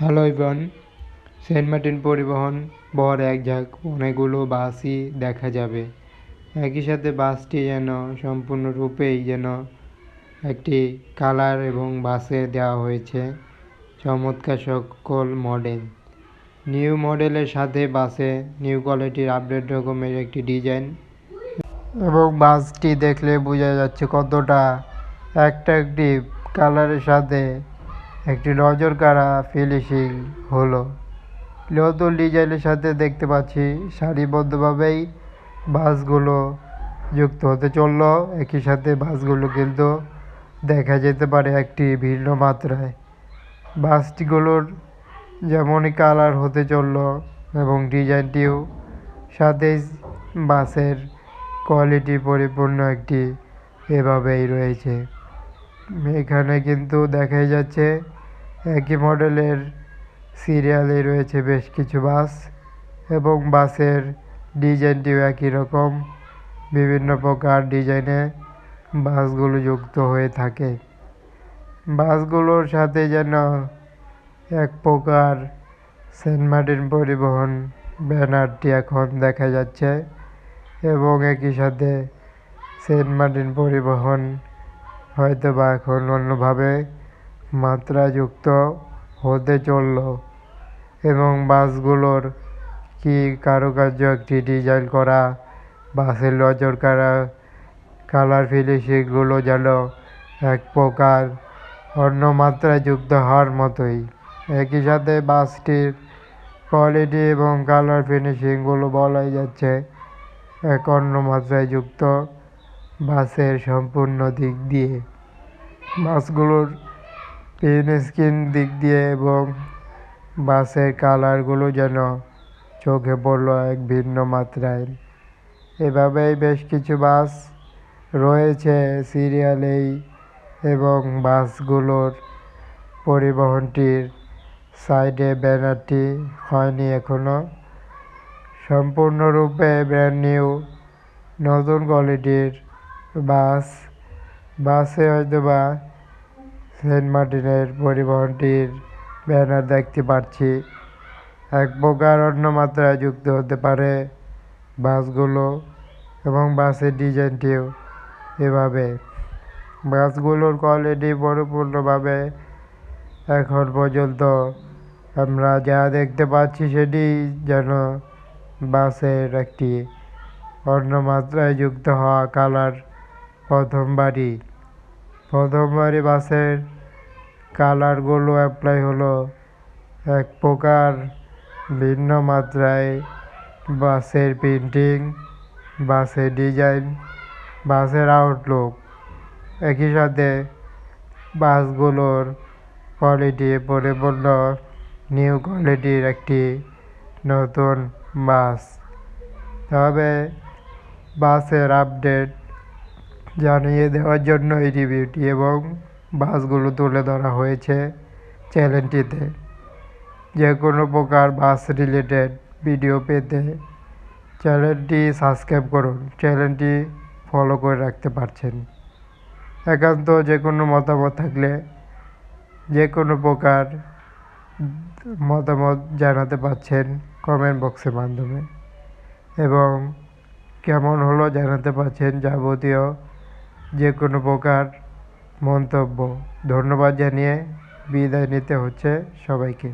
Hello ibn Saint Martin পরিবহন, বর এক ঝাঁক অনেকগুলো বাসই দেখা যাবে। একই সাথে বাসটি যেন সম্পূর্ণরূপেই যেন একটি কালার এবং বাসে দেওয়া হয়েছে। চমৎকার সকল মডেল। নিউ মডেলের সাথে বাসে নিউ কোয়ালিটির আপডেট রকমের একটি ডিজাইন। এবং বাসটি দেখলে বোঝা যাচ্ছে কতটা অ্যাট্রাকটিভ কালারের সাথে একটি নজর কাড়া ফিনিশিং হলো। নতুন ডিজাইনের সাথে দেখতে পাচ্ছি সারিবদ্ধভাবেই বাসগুলো যুক্ত হতে চলল। একই সাথে বাসগুলো কিন্তু দেখা যেতে পারে একটি ভিন্ন মাত্রায়। বাসটিগুলোর যেমনই কালার হতে চলল এবং ডিজাইনটিও সাথে বাসের কোয়ালিটি পরিপূর্ণ একটি এভাবেই রয়েছে। এখানে কিন্তু দেখাই যাচ্ছে একই মডেলের সিরিয়ালে রয়েছে বেশ কিছু বাস এবং বাসের ডিজাইনটিও একই রকম। বিভিন্ন প্রকার ডিজাইনে বাসগুলো যুক্ত হয়ে থাকে। বাসগুলোর সাথে যেন এক প্রকার সেন্ট মার্টিন পরিবহন ব্যানারটি এখন দেখা যাচ্ছে এবং একই সাথে সেন্ট মার্টিন পরিবহন হয়তো বা এখন অন্যভাবে মাত্রাযুক্ত হতে চলল এবং বাসগুলোর কি কারুকার্য একটি ডিজাইন করা, বাসের নজর কারা কালার ফিনিশিংগুলো যেন এক প্রকার অন্য মাত্রায় যুক্ত হওয়ার মতোই। একই সাথে বাসটির কোয়ালিটি এবং কালার ফিনিশিংগুলো বলাই যাচ্ছে এক অন্য মাত্রায় যুক্ত বাসের সম্পূর্ণ দিক দিয়ে। বাসগুলোর পেন স্ক্রিন দিক দিয়ে এবং বাসের কালারগুলো যেন চোখে পড়ল এক ভিন্ন মাত্রায়। এভাবেই বেশ কিছু বাস রয়েছে সিরিয়ালেই এবং বাসগুলোর পরিবহনটির সাইডে ব্যানারটি হয়নি এখনও সম্পূর্ণরূপে ব্র্যান্ড নিউ নতুন কোয়ালিটির বাস, বাসে হয়তো বা সেন্ট মার্টিনের পরিবহনটির ব্যানার দেখতে পাচ্ছি এক প্রকার অন্য মাত্রায় যুক্ত হতে পারে বাসগুলো এবং বাসের ডিজাইনটিও এভাবে। বাসগুলোর কোয়ালিটি পরিপূর্ণভাবে এখন পর্যন্ত আমরা যা দেখতে পাচ্ছি সেটি যেন বাসের একটি অন্য মাত্রায় যুক্ত হওয়া কালার প্রথমবারই। প্রথমবারই বাসের কালারগুলো অ্যাপ্লাই হলো এক প্রকার ভিন্ন মাত্রায়। বাসের প্রিন্টিং বাসের ডিজাইন বাসের আউটলুক একই সাথে বাসগুলোর কোয়ালিটি পরিপূর্ণ নিউ কোয়ালিটির একটি নতুন বাস। তবে বাসের আপডেট জানিয়ে দেওয়ার জন্য এই রিভিউটি এবং বাসগুলো তুলে ধরা হয়েছে চ্যানেলটিতে। যে কোনো প্রকার বাস রিলেটেড ভিডিও পেতে চ্যানেলটি সাবস্ক্রাইব করুন। চ্যানেলটি ফলো করে রাখতে পারছেন। একান্ত যে কোনো মতামত থাকলে যে কোনো প্রকার মতামত জানাতে পারছেন কমেন্ট বক্সের মাধ্যমে। এবং কেমন হলো জানাতে পারছেন যাবতীয় যে কোনো প্রকার মন্তব্য ধন্যবাদ জানিয়ে বিদায় নিতে হচ্ছে সবাইকে।